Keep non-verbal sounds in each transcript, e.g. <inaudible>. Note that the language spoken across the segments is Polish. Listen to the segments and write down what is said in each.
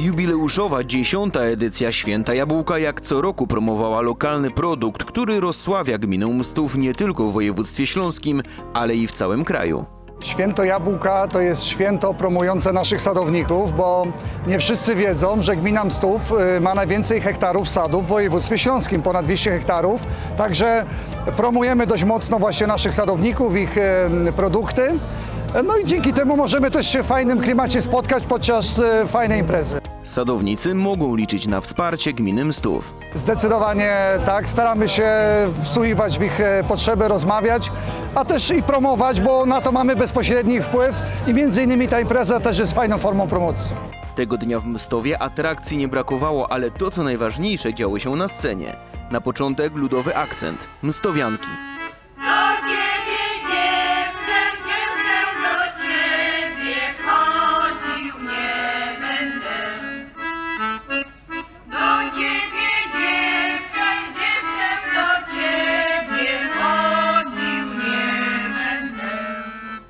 Jubileuszowa dziesiąta edycja Święta Jabłka jak co roku promowała lokalny produkt, który rozsławia gminę Mstów nie tylko w województwie śląskim, ale i w całym kraju. Święto Jabłka to jest święto promujące naszych sadowników, bo nie wszyscy wiedzą, że gmina Mstów y, ma najwięcej hektarów sadów w województwie śląskim, ponad 200 hektarów. Także promujemy dość mocno właśnie naszych sadowników, ich produkty. No i dzięki temu możemy też się w fajnym klimacie spotkać podczas y, fajnej imprezy. Sadownicy mogą liczyć na wsparcie gminy Mstów. Zdecydowanie tak, staramy się wsłuchiwać w ich e, potrzeby, rozmawiać, a też i promować, bo na to mamy bezpośredni wpływ i między innymi ta impreza też jest fajną formą promocji. Tego dnia w Mstowie atrakcji nie brakowało, ale to co najważniejsze działo się na scenie. Na początek ludowy akcent Mstowianki.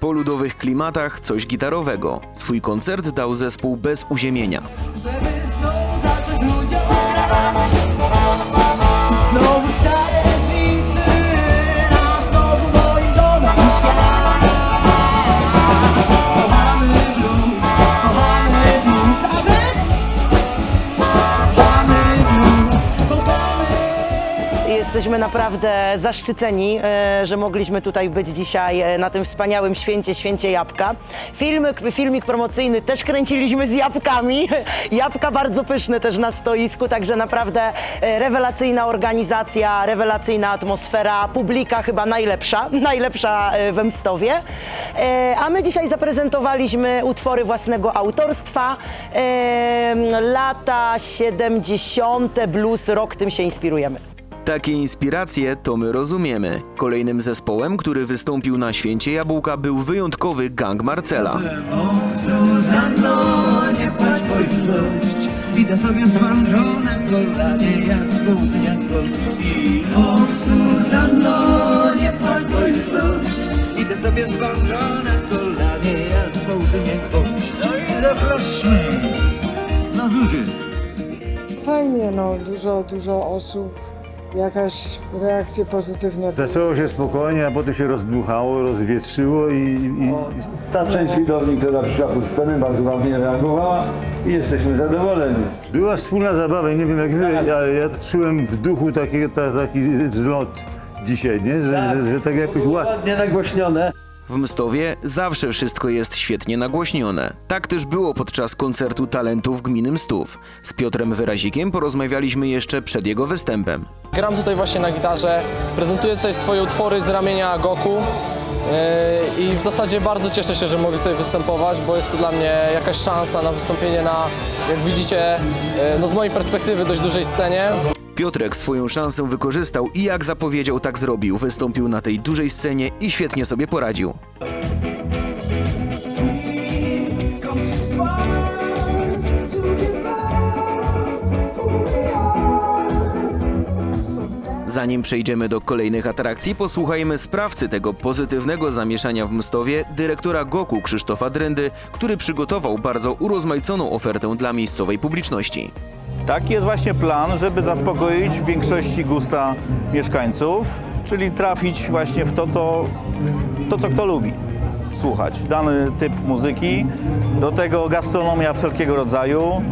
Po ludowych klimatach coś gitarowego. Swój koncert dał zespół Bez Uziemienia. Żeby znowu zacząć ludziom grać Jesteśmy naprawdę zaszczyceni, e, że mogliśmy tutaj być dzisiaj e, na tym wspaniałym święcie, święcie jabłka. Filmik, promocyjny też kręciliśmy z jabłkami. <laughs> Jabłka bardzo pyszne też na stoisku, także naprawdę e, rewelacyjna organizacja, rewelacyjna atmosfera, publika chyba najlepsza, <laughs> najlepsza we Mstowie. A my dzisiaj zaprezentowaliśmy utwory własnego autorstwa. Lata 70. blues, rok, tym się inspirujemy. Takie inspiracje to my rozumiemy. Kolejnym zespołem, który wystąpił na Święcie Jabłka był wyjątkowy gang Marcela. Idę sobie zmęczona kolanie, ja z południa I o, Zuzanno, nie płacz, bo już dość Idę sobie zmęczona kolanie, ja z południa No i refreszmy na zudzie Fajnie, no, dużo, dużo osób, jakaś reakcje pozytywne. Zaczęło się spokojnie, a potem się rozdmuchało, rozwietrzyło i, i Ta część widowni, która przyszła pod scenę, bardzo ładnie reagowała i jesteśmy zadowoleni. była wspólna zabawa. Nie wiem jak wy, ale ja czułem w duchu taki, ta, taki wzlot dzisiaj, nie? Że, że, że tak jakoś ładnie. Ładnie nagłośnione. W Mstowie zawsze wszystko jest świetnie nagłośnione. Tak też było podczas koncertu talentów gminy Mstów. Z Piotrem Wyrazikiem porozmawialiśmy jeszcze przed jego występem. Gram tutaj właśnie na gitarze, prezentuję tutaj swoje utwory z ramienia Goku yy, i w zasadzie bardzo cieszę się, że mogę tutaj występować, bo jest to dla mnie jakaś szansa na wystąpienie na, jak widzicie, yy, no z mojej perspektywy dość dużej scenie. Piotrek swoją szansę wykorzystał i jak zapowiedział, tak zrobił. Wystąpił na tej dużej scenie i świetnie sobie poradził. Zanim przejdziemy do kolejnych atrakcji, posłuchajmy sprawcy tego pozytywnego zamieszania w Mstowie, dyrektora Goku Krzysztofa Drędy, który przygotował bardzo urozmaiconą ofertę dla miejscowej publiczności. Taki jest właśnie plan, żeby zaspokoić w większości gusta mieszkańców, czyli trafić właśnie w to, co, to, co kto lubi słuchać. Dany typ muzyki, do tego gastronomia wszelkiego rodzaju,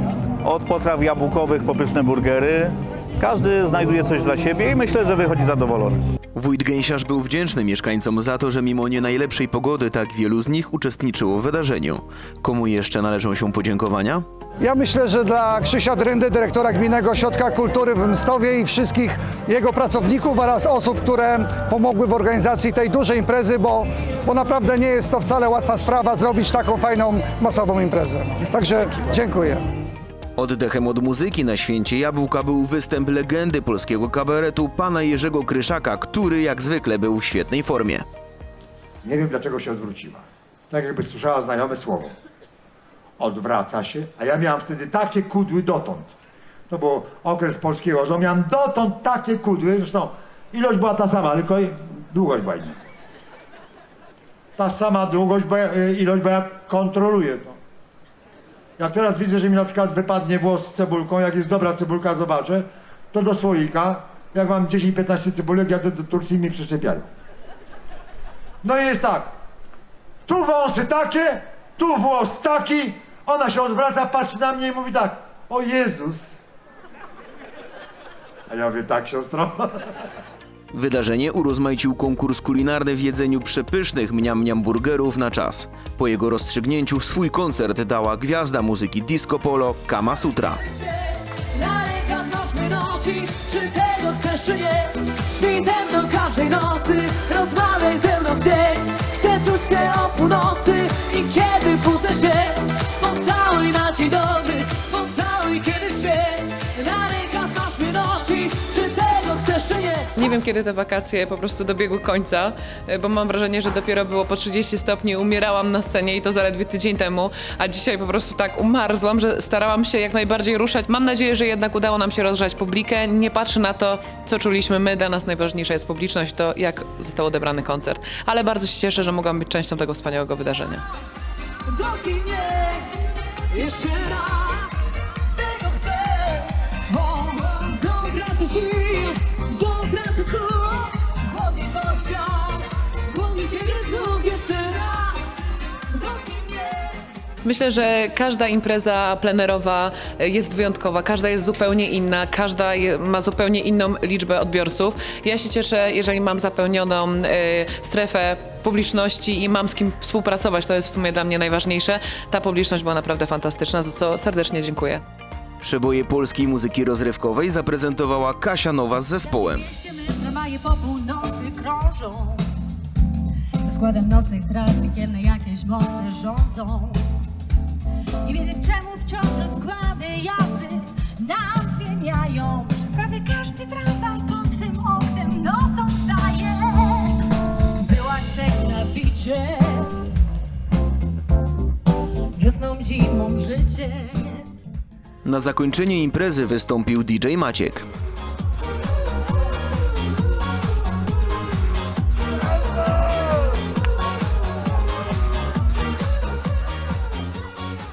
od potraw jabłkowych po pyszne burgery. Każdy znajduje coś dla siebie i myślę, że wychodzi zadowolony. Wójt Gęsiarz był wdzięczny mieszkańcom za to, że mimo nie najlepszej pogody tak wielu z nich uczestniczyło w wydarzeniu. Komu jeszcze należą się podziękowania? Ja myślę, że dla Krzysia Dryndy, dyrektora Gminnego Ośrodka Kultury w Mstowie i wszystkich jego pracowników oraz osób, które pomogły w organizacji tej dużej imprezy, bo, bo naprawdę nie jest to wcale łatwa sprawa zrobić taką fajną, masową imprezę. Także dziękuję. Oddechem od muzyki na święcie Jabłka był występ legendy polskiego kabaretu pana Jerzego Kryszaka, który jak zwykle był w świetnej formie. Nie wiem dlaczego się odwróciła. Tak jakby słyszała znajome słowo. Odwraca się, a ja miałam wtedy takie kudły dotąd. To był okres polskiego orzeł, miałem dotąd takie kudły, zresztą ilość była ta sama, tylko długość była inna. Ta sama długość, bo ja, y, ilość, bo ja kontroluję to. Jak teraz widzę, że mi na przykład wypadnie włos z cebulką, jak jest dobra cebulka, zobaczę, to do słoika, jak mam 10-15 cebulek, jadę do Turcji mi przyczepiają. No i jest tak, tu wąsy takie, tu włos taki, ona się odwraca, patrzy na mnie i mówi tak, o Jezus. A ja mówię, tak siostro. Wydarzenie urozmaicił konkurs kulinarny w jedzeniu przepysznych mniam-mniam burgerów na czas. Po jego rozstrzygnięciu swój koncert dała gwiazda muzyki disco polo Kama Sutra. Na rękach noż mnie nosisz, czy tego chcesz czy nie Śpij ze mną każdej nocy, rozmawiaj ze mną w dzień Chcę czuć cię o północy i kiedy nie wiem, kiedy te wakacje po prostu dobiegły końca, e, bo mam wrażenie, że dopiero było po 30 stopni, umierałam na scenie i to zaledwie tydzień temu, a dzisiaj po prostu tak umarzłam, że starałam się jak najbardziej ruszać. Mam nadzieję, że jednak udało nam się rozgrzać publikę. Nie patrzę na to, co czuliśmy my, dla nas najważniejsza jest publiczność, to jak został odebrany koncert. Ale bardzo się cieszę, że mogłam być częścią tego wspaniałego wydarzenia. Dotknij mnie jeszcze raz Myślę, że każda impreza plenerowa jest wyjątkowa, każda jest zupełnie inna, każda ma zupełnie inną liczbę odbiorców. Ja się cieszę, jeżeli mam zapełnioną e, strefę publiczności i mam z kim współpracować, to jest w sumie dla mnie najważniejsze. Ta publiczność była naprawdę fantastyczna, za co serdecznie dziękuję. Przeboje polskiej muzyki rozrywkowej zaprezentowała Kasia Nowa z zespołem. Po północy krążą Składem nocnych tras piekielne jakieś moce rządzą Nie wiedzieć czemu wciąż rozkłady jazdy nam zmieniają. Prawie każdy tramwaj pod twym oknem nocą staje. Byłaś sekta bicie. Wiosną, zimą życie. Na zakończenie imprezy wystąpił DJ Maciek.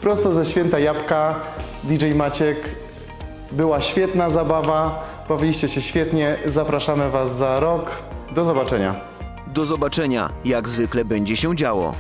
Prosto ze święta jabłka, DJ Maciek. Była świetna zabawa, bawiliście się świetnie. Zapraszamy Was za rok. Do zobaczenia. Do zobaczenia, jak zwykle będzie się działo.